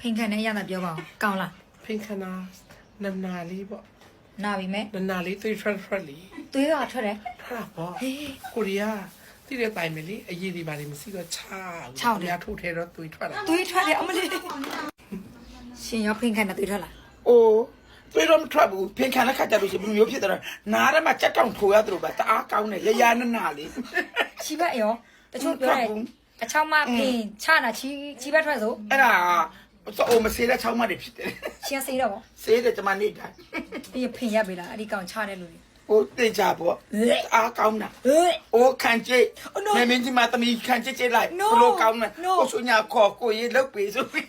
ဖိန်ခံနဲ့ရတာပြောပါဦးကောင်းလားဖင်ခနာနမ်နာလေးပေါ့နာပြီမဲ့နမ်နာလေးသွေးထွက်ထွက်လေးသွေးကထွက်တယ်ထွက်တာပေါ့ဟေးကိုရီးယားတိတဲ့တိုင်မလေးအရေးဒီပါလေးမရှိတော့ချာချောက်တယ်ကိုရီးယားထုတ်ထဲတော့သွေးထွက်တာသွေးထွက်တယ်အမလေးရှင်ရောဖိန်ခံနဲ့သွေးထွက်လားအိုးတွေးတော့မထွက်ဘူးဖင်ခံလက်ခါကြလို့ရှိရင်ဘယ်လိုမျိုးဖြစ်တယ်လဲနားထဲမှာကြက်တောင်ထိုးရသလိုပဲတအားကောင်းတယ်ရရနာနာလေးချီဘက်ရောတချို့ပြောတယ်အချောင်းမဖိန်ချတာချီချီဘက်ထွက်ဆိုအဲ့ဒါ ဆိုမစေးတဲ့ချောင်းမတွေဖြစ်တယ်ရှင်စေးတော့ဗောစေးတယ်ကျမနေတိုင်းဒီဖိန်ရက်ပြီလားအဲ့ဒီကောင်ချတဲ့လူတွေဟိုတေချာပေါ့အားကောင်းတာဟေး အိုးခံကျိတ် Oh, no. မင်းမင်းကြီးမသမီးခံကျိတ်ကျိတ်လိုက် No. ဘလို့ကောင်းလဲ No. ကိုဆုညာခေါ်ကိုရေးလုတ်ပေးဆိုပြီး